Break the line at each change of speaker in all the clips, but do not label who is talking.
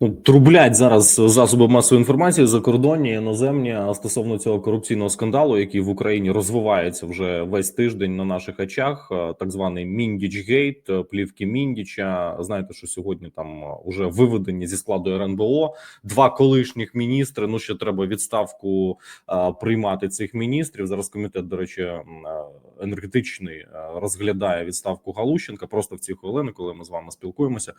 Ну, трублять зараз засоби масової інформації закордонні іноземні стосовно цього корупційного скандалу, який в Україні розвивається вже весь тиждень на наших очах. е, Так званий Міндічгейт, е, плівки Міндіча. Знаєте, що сьогодні там вже виведені зі складу РНБО два колишніх міністри. Ну ще треба відставку е, приймати цих міністрів. Зараз комітет, до речі, е, енергетичний е, розглядає відставку Галущенка. Просто в ці хвилини, коли ми з вами спілкуємося.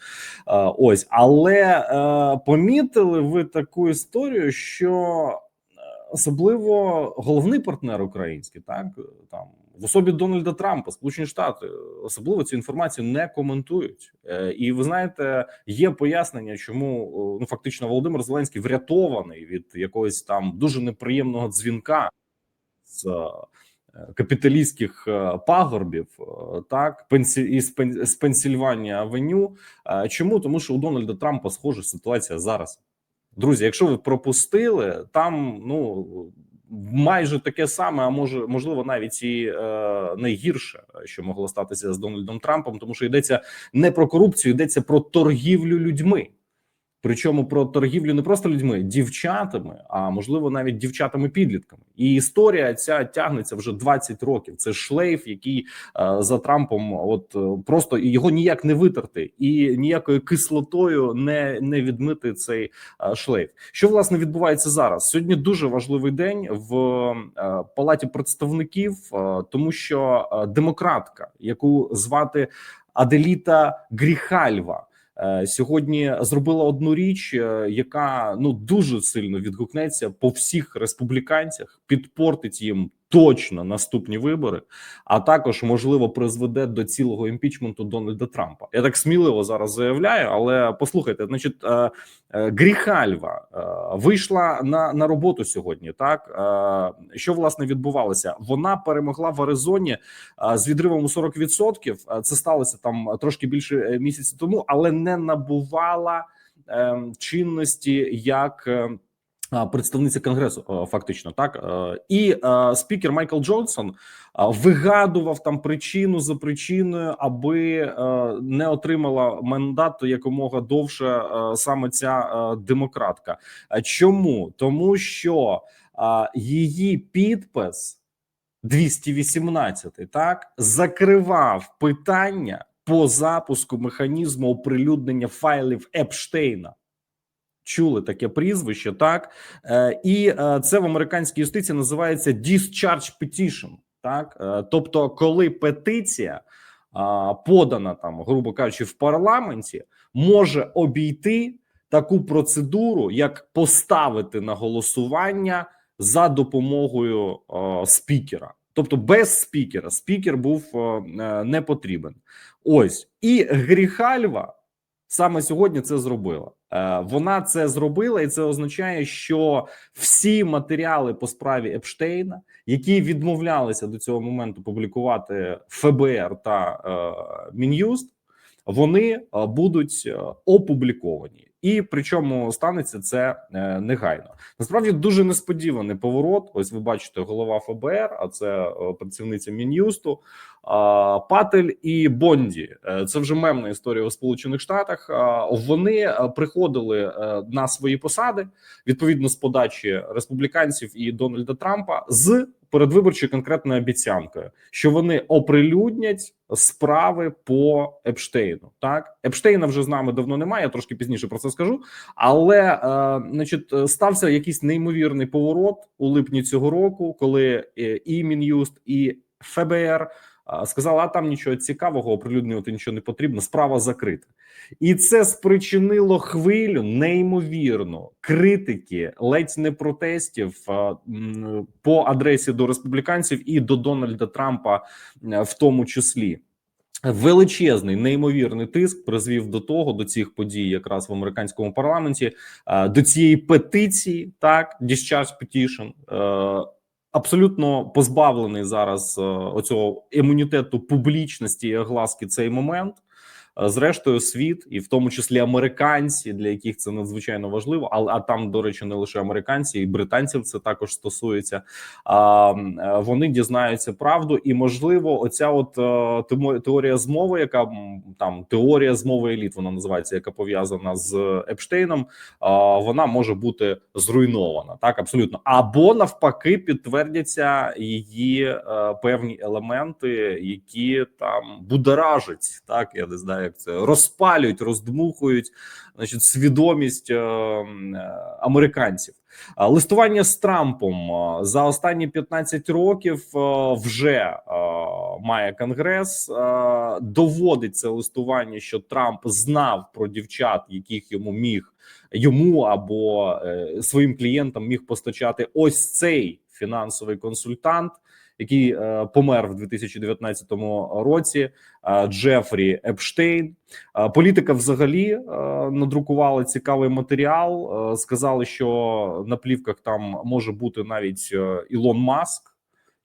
Е, Ось, але е, помітили ви таку історію, що е, особливо головний партнер український, так там в особі Дональда Трампа, Сполучені Штати, особливо цю інформацію не коментують. Е, І ви знаєте, є пояснення, чому ну фактично Володимир Зеленський врятований від якогось там дуже неприємного дзвінка з е, капіталістських е, пагорбів, е, так із з Пенсільванія Авеню. Е, Чому тому, що у Дональда Трампа схожа ситуація зараз, друзі. Якщо ви пропустили, там ну майже таке саме, а може можливо навіть і е, найгірше, що могло статися з Дональдом Трампом, тому що йдеться не про корупцію, йдеться про торгівлю людьми. Причому про торгівлю не просто людьми, дівчатами, а можливо навіть дівчатами-підлітками. І історія ця тягнеться вже 20 років. Це шлейф, який е, за Трампом, от е, просто його ніяк не витерти, і ніякою кислотою не, не відмити цей е, шлейф. Що власне відбувається зараз? Сьогодні дуже важливий день в е, палаті представників, е, тому що е, демократка, яку звати Аделіта Гріхальва. Е, Сьогодні зробила одну річ, е, яка ну дуже сильно відгукнеться по всіх республіканцях, підпортить їм точно наступні вибори, а також можливо призведе до цілого імпічменту Дональда Трампа. Я так сміливо зараз заявляю, але послухайте, значить, е, е, Гріхальва е, вийшла на, на роботу сьогодні. Так що власне відбувалося? Вона перемогла в Аризоні з відривом у 40%. Це сталося там трошки більше місяця тому, але не набувала е, чинності як. Представниця конгресу, е, фактично, так Е, і е, спікер Майкл Джонсон вигадував там причину за причиною, аби не отримала мандату якомога довше саме ця демократка. Чому тому, що її підпис 218, так закривав питання по запуску механізму оприлюднення файлів Епштейна. Чули таке прізвище, так е, і е, це в американській юстиції називається discharge petition, так е, тобто, коли петиція подана там, грубо кажучи, в парламенті, може обійти таку процедуру, як поставити на голосування за допомогою спікера. Тобто без спікера спікер був не потрібен. Ось і Гріхальва саме сьогодні це зробила. Е, Вона це зробила, і це означає, що всі матеріали по справі Епштейна, які відмовлялися до цього моменту публікувати ФБР та е, Мін'юст, вони е, будуть е, опубліковані. І причому станеться це е, негайно. Насправді дуже несподіваний поворот. Ось ви бачите, голова ФБР, а це е, працівниця Мін'юсту, Патель і Бонді. Е, Це вже мемна історія у Сполучених Штатах. Вони приходили на свої посади відповідно з подачі республіканців і Дональда Трампа з передвиборчою конкретною обіцянкою, що вони оприлюднять справи по Епштейну. Так Епштейна вже з нами давно немає. Я трошки пізніше про це скажу. Але е, значить, е, стався якийсь неймовірний поворот у липні цього року, коли е, і Мін'юст, і ФБР а, сказали, а там нічого цікавого, оприлюднювати нічого не потрібно. Справа закрита, і це спричинило хвилю неймовірно критики, ледь не протестів по адресі до республіканців і до Дональда Трампа, е, в тому числі. Величезний неймовірний тиск призвів до того, до цих подій, якраз в американському парламенті, е, до цієї петиції, так discharge petition, е, абсолютно позбавлений зараз е, оцього імунітету публічності і огласки цей момент. Е, Зрештою, світ, і в тому числі американці, для яких це надзвичайно важливо. Але а там, до речі, не лише американці, і британців це також стосується. А е, вони дізнаються правду, і можливо, оця от е, теорія змови, яка там теорія змови еліт, вона називається, яка пов'язана з Епштейном. а, Вона може бути зруйнована, так абсолютно, або навпаки, підтвердяться її певні елементи, які там будоражать, так я не знаю, як це розпалюють, роздмухують, значить, свідомість е, е, американців. Листування з Трампом за останні 15 років а, вже має конгрес. Доводить це листування, що Трамп знав про дівчат, яких йому міг йому або е, своїм клієнтам міг постачати ось цей фінансовий консультант, який е, помер в 2019 році. е, Джефрі Епштейн. Е, Політика взагалі надрукувала цікавий матеріал. Сказали, що на плівках там може бути навіть Ілон Маск.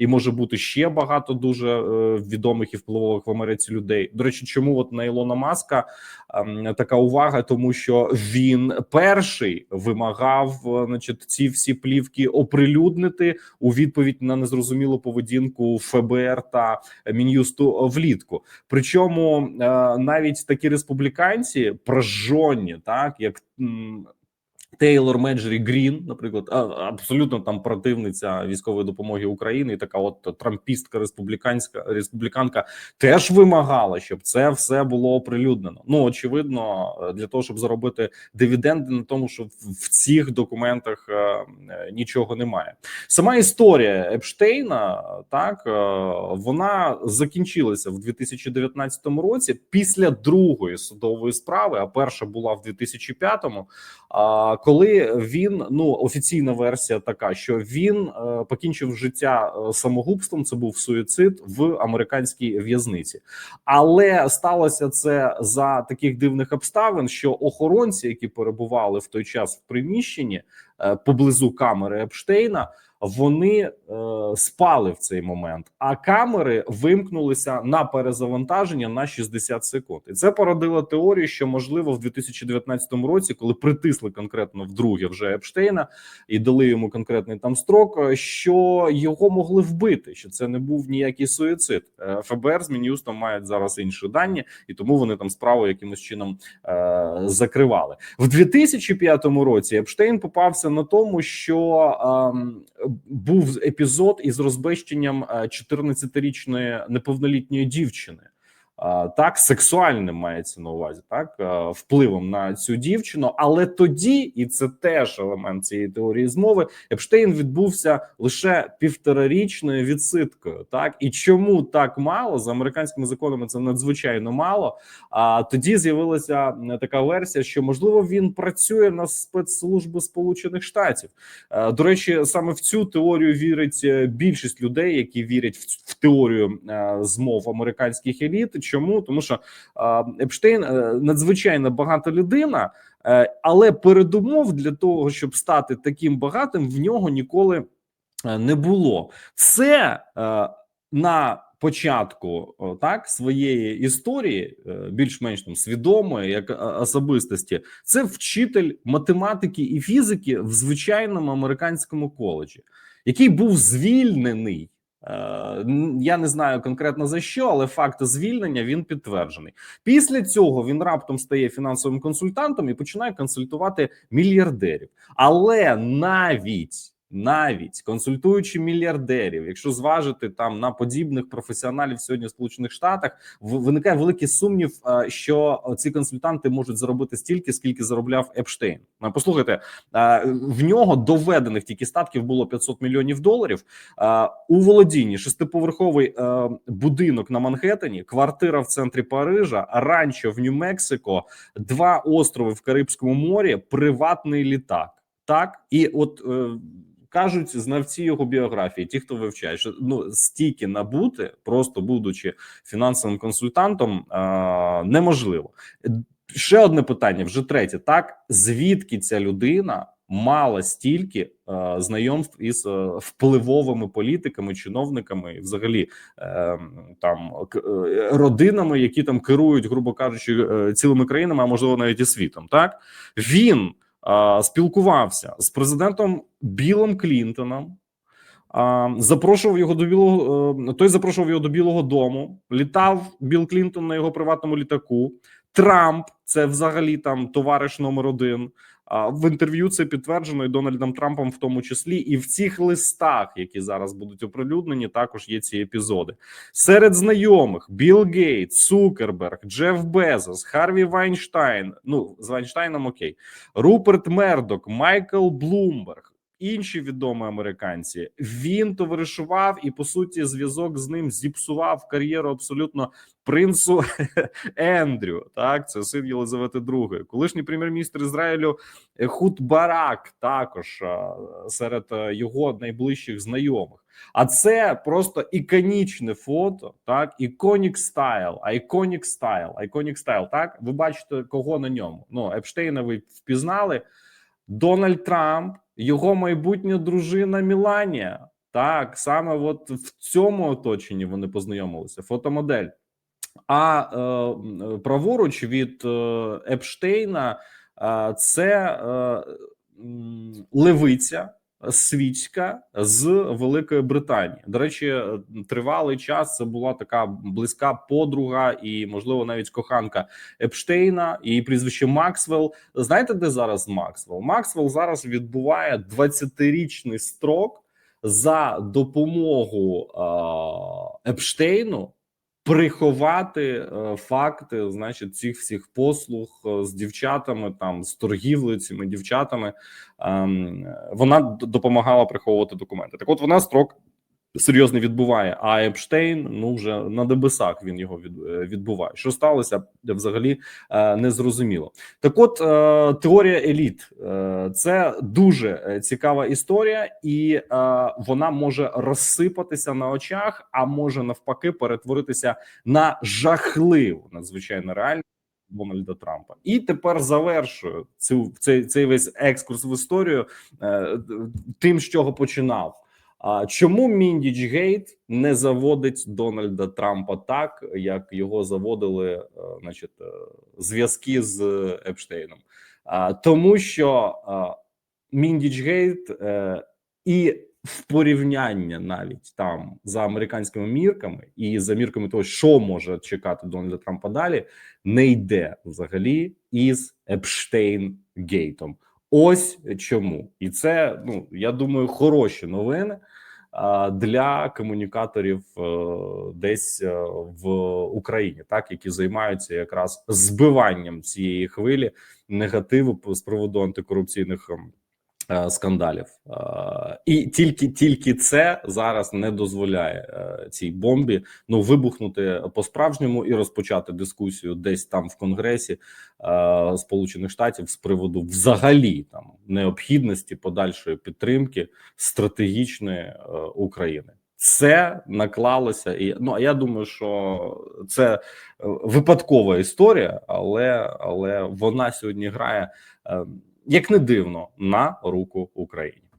І може бути ще багато дуже е, відомих і впливових в Америці людей. До речі, чому от на Ілона Маска ем, така увага? Тому що він перший вимагав, е, значить, ці всі плівки оприлюднити у відповідь на незрозумілу поведінку ФБР та Мін'юсту влітку. Причому е, навіть такі республіканці прожжені, так як. Тейлор Меджері Грін, наприклад, абсолютно там противниця військової допомоги України, така от трампістка республіканська республіканка теж вимагала, щоб це все було оприлюднено. Ну очевидно, для того, щоб заробити дивіденди на тому, що в цих документах е, е, нічого немає. Сама історія Епштейна, так е, вона закінчилася в 2019 році після другої судової справи. А перша була в 2005-му, а, коли він ну офіційна версія така, що він е, покінчив життя е, самогубством. Це був суїцид в американській в'язниці, але сталося це за таких дивних обставин, що охоронці, які перебували в той час в приміщенні е, поблизу камери Епштейна, вони е, спали в цей момент, а камери вимкнулися на перезавантаження на 60 секунд. І це породило теорію, що можливо в 2019 році, коли притисли конкретно вдруге вже Епштейна і дали йому конкретний там строк, е, що його могли вбити, що це не був ніякий суїцид. Е, ФБР з Мін'юстом мають зараз інші дані, і тому вони там справу якимось чином е, закривали в 2005 році. Епштейн попався на тому, що ем, був епізод із розбещенням е, 14-річної неповнолітньої дівчини. Так, сексуальним мається на увазі, так е, впливом на цю дівчину. Але тоді, і це теж елемент цієї теорії змови, Епштейн відбувся лише півторарічною відсидкою. Так і чому так мало за американськими законами це надзвичайно мало. А тоді з'явилася така версія, що можливо він працює на спецслужби Сполучених Штатів. Е, До речі, саме в цю теорію вірить е, більшість людей, які вірять в, теорію змов американських еліт. Чому тому, що Епштейн е, надзвичайно багата людина, е, але передумов для того, щоб стати таким багатим, в нього ніколи е, не було. Це на початку так своєї історії, більш-менш там свідомої, як особистості, це вчитель математики і фізики в звичайному американському коледжі, який був звільнений. Е, Я не знаю конкретно за що, але факт звільнення він підтверджений. Після цього він раптом стає фінансовим консультантом і починає консультувати мільярдерів. Але навіть навіть консультуючи мільярдерів, якщо зважити там на подібних професіоналів сьогодні в Сполучених Штатах, виникає великий сумнів, е, що ці консультанти можуть заробити стільки, скільки заробляв Епштейн. Ну, Послухайте, е, в нього доведених тільки статків було 500 мільйонів доларів. Е, У володінні шестиповерховий е, будинок на Манхеттені, квартира в центрі Парижа, ранчо в Нью-Мексико, два острови в Карибському морі, приватний літак. Так і от. Кажуть знавці його біографії, ті, хто вивчає, що ну стільки набути, просто будучи фінансовим консультантом, е, неможливо. Ще одне питання, вже третє. Так звідки ця людина мала стільки е, знайомств із е, впливовими політиками, чиновниками, і взагалі е, там е, родинами, які там керують, грубо кажучи, е, цілими країнами, а можливо навіть і світом. Так він спілкувався з президентом Білом Клінтоном. Запрошував його до білого е, той запрошував його до Білого Дому. Літав Білл Клінтон на його приватному літаку. Трамп це взагалі там товариш номер один. В інтерв'ю це підтверджено і Дональдом Трампом, в тому числі, і в цих листах, які зараз будуть оприлюднені, також є ці епізоди. Серед знайомих Білл Гейтс, Цукерберг, Джеф Безос, Харві Вайнштайн. Ну з Вайнштайном окей, Руперт Мердок, Майкл Блумберг. Інші відомі американці він товаришував і по суті зв'язок з ним зіпсував кар'єру абсолютно принцу Ендрю. Так, це син Єлизавети II. Колишній прем'єр-міністр Ізраїлю Худ Барак, також серед його найближчих знайомих. А це просто іконічне фото, так іконік стайл, айконік стайл, айконік стайл. Так, ви бачите, кого на ньому. Ну Епштейна ви впізнали. Дональд Трамп, його майбутня дружина Міланія. Так, саме от в цьому оточенні вони познайомилися. Фотомодель. А е, праворуч від е, Епштейна е, це е, левиця світська з Великої Британії. До речі, е, тривалий час це була така близька подруга і, можливо, навіть коханка Епштейна. Її прізвище Максвелл. Знаєте, де зараз Максвелл? Максвелл зараз відбуває 20-річний строк за допомогу е, Епштейну приховати е, факти, значить, цих всіх послуг е, з дівчатами, там з торгівлею цими дівчатами. Ем, вона допомагала приховувати документи. Так, от вона строк серйозно відбуває. А Епштейн ну вже на небесах він його е, відбуває. Що сталося взагалі е, не зрозуміло. Так, от е, теорія еліт це дуже цікава історія, і вона може розсипатися на очах, а може навпаки перетворитися на жахливу, надзвичайно реальну. Дональда Трампа, і тепер завершую цю цей, цей весь екскурс в історію е, тим, з чого починав. А чому Міндіч Гейт не заводить Дональда Трампа так, як його заводили, е, значить, е, зв'язки з Епштейном? А, тому що Міндіч Гейт е, і в порівняння навіть там за американськими мірками і за мірками того, що може чекати Дональда Трампа далі, не йде взагалі із Епштейн Гейтом. Ось чому, і це ну я думаю, хороші новини для комунікаторів е, десь е, в Україні, так які займаються якраз збиванням цієї хвилі негативу з приводу антикорупційних ем, скандалів, Е, і тільки тільки це зараз не дозволяє е, цій бомбі ну вибухнути по справжньому і розпочати дискусію десь там в Конгресі е, Сполучених Штатів з приводу взагалі там необхідності подальшої підтримки стратегічної е, України. Це наклалося, і ну я думаю, що це е, випадкова історія, але але вона сьогодні грає е, як не дивно на руку Україні.